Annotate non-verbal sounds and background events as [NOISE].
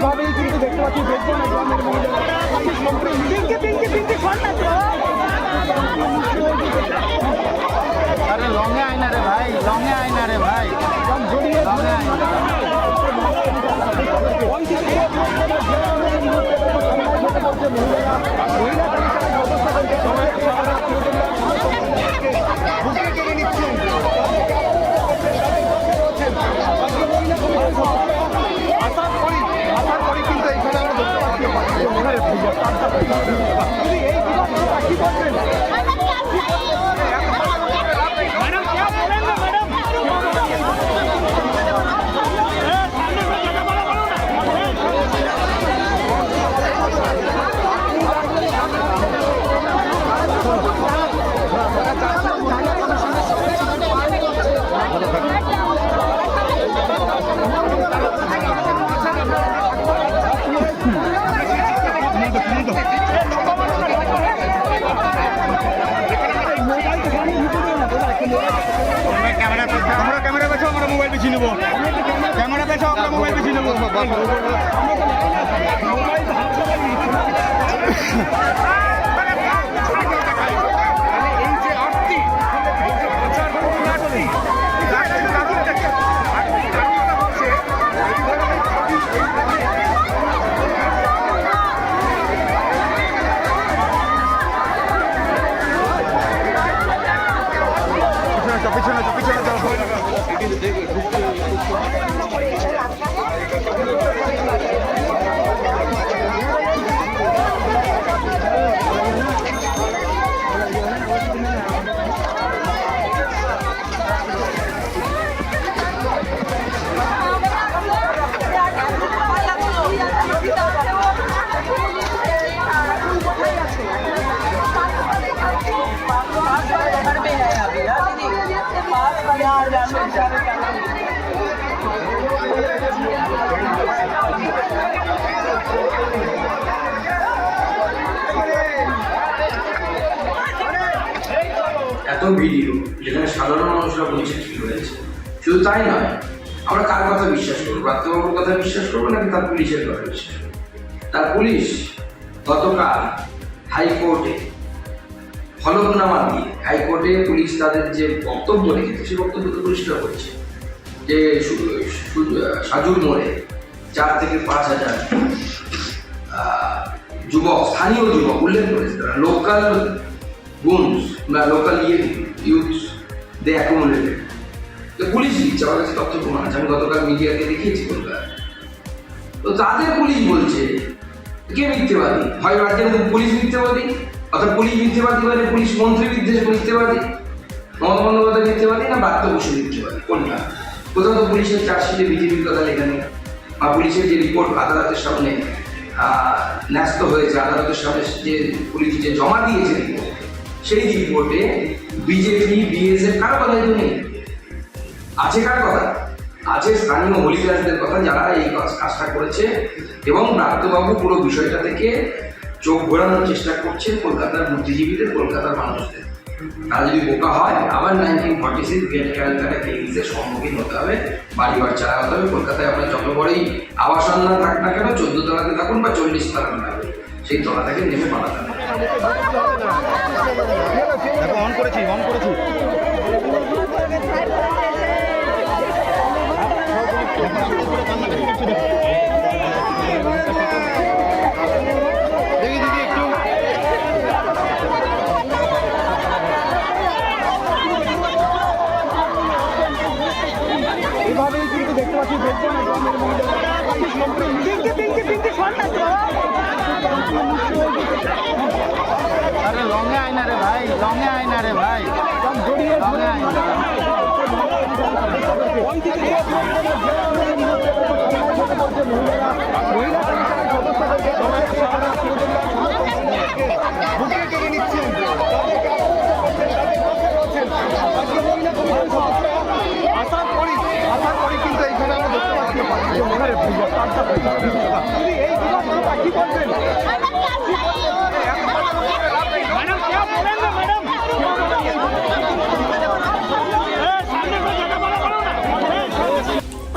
এইভাবেই কিন্তু দেখতে পাচ্ছি দেখব না গ্রামের আরে লঙে আয় রে ভাই লঙে আয় রে ভাই। লঙে Lord. নেব ক্যামেরা পেছো আমরা মোবাইল বেছে নেব। [LAUGHS] এই ভিডিও যেখানে সাধারণ মানুষরা বলছে কি হয়েছে শুধু তাই নয়, আমরা কার কথা বিশ্বাস করব? প্রাপ্তবাবুর কথা বিশ্বাস করব নাকি তার পুলিশের কথা বিশ্বাস করব? তার পুলিশ গতকাল হাইকোর্টে হলফনামা দিয়ে, হাইকোর্টে পুলিশ তাদের যে বক্তব্য রেখেছে, সেই বক্তব্য তো পরিষ্কার করেছে যে সাজুর মোড়ে চার থেকে পাঁচ হাজার যুবক, স্থানীয় যুবক উল্লেখ করেছে তারা লোকাল গুনস বা লোকাল ইয়ে ইউথ দে অ্যাকোমোডেটেড তো পুলিশ দিচ্ছে আমার কাছে তথ্য প্রমাণ আছে। আমি গতকাল মিডিয়াকে দেখিয়েছি কলকাতা তো তাদের পুলিশ বলছে, কে মিথ্যেবাদী? হয় রাজ্যের পুলিশ মিথ্যেবাদী? অর্থাৎ পুলিশ মিথ্যেবাদী মানে পুলিশ মন্ত্রী বিদ্বেষ মিথ্যেবাদী? মমতা বন্দ্যোপাধ্যায় মিথ্যেবাদী না বার্তা বসু মিথ্যেবাদী? কোনটা? কোথাও তো পুলিশের চার্জশিটে বিজেপির কথা লেখা নেই। বা পুলিশের যে রিপোর্ট আদালতের সামনে ন্যস্ত হয়েছে, আদালতের সামনে যে পুলিশ যে জমা দিয়েছে রিপোর্ট সেই রিপোর্টে বিজেপি, বিএসএফ কার কথাই তো নেই। আছে কার কথা? আছে স্থানীয় হলিদাসদের কথা, যারা এই কাজ- কাজটা করেছে এবং ব্রাত্যবাবু পুরো বিষয়টা থেকে চোখ ঘোরানোর চেষ্টা করছে কলকাতার বুদ্ধিজীবীদের, কলকাতার মানুষদের। তারা যদি বোকা হয়, আবার nineteen forty six great Calcutta কেসের সম্মুখীন হতে হবে বাড়ি বাড়ি চালা হতে হবে, কলকাতায় আপনার যত বড়ই আবাসন না থাক না কেন, চোদ্দ তলাতে থাকুন বা চল্লিশ তলাতে থাকুন, সেই তলা থেকে নেমে পালাতে হবে। করেছি অন করেছি। দেখি দিদি একটু। এভাবেই কিন্তু দেখতে পাচ্ছি আরে লঙে আয় না রে ভাই লঙে আয়। বুকে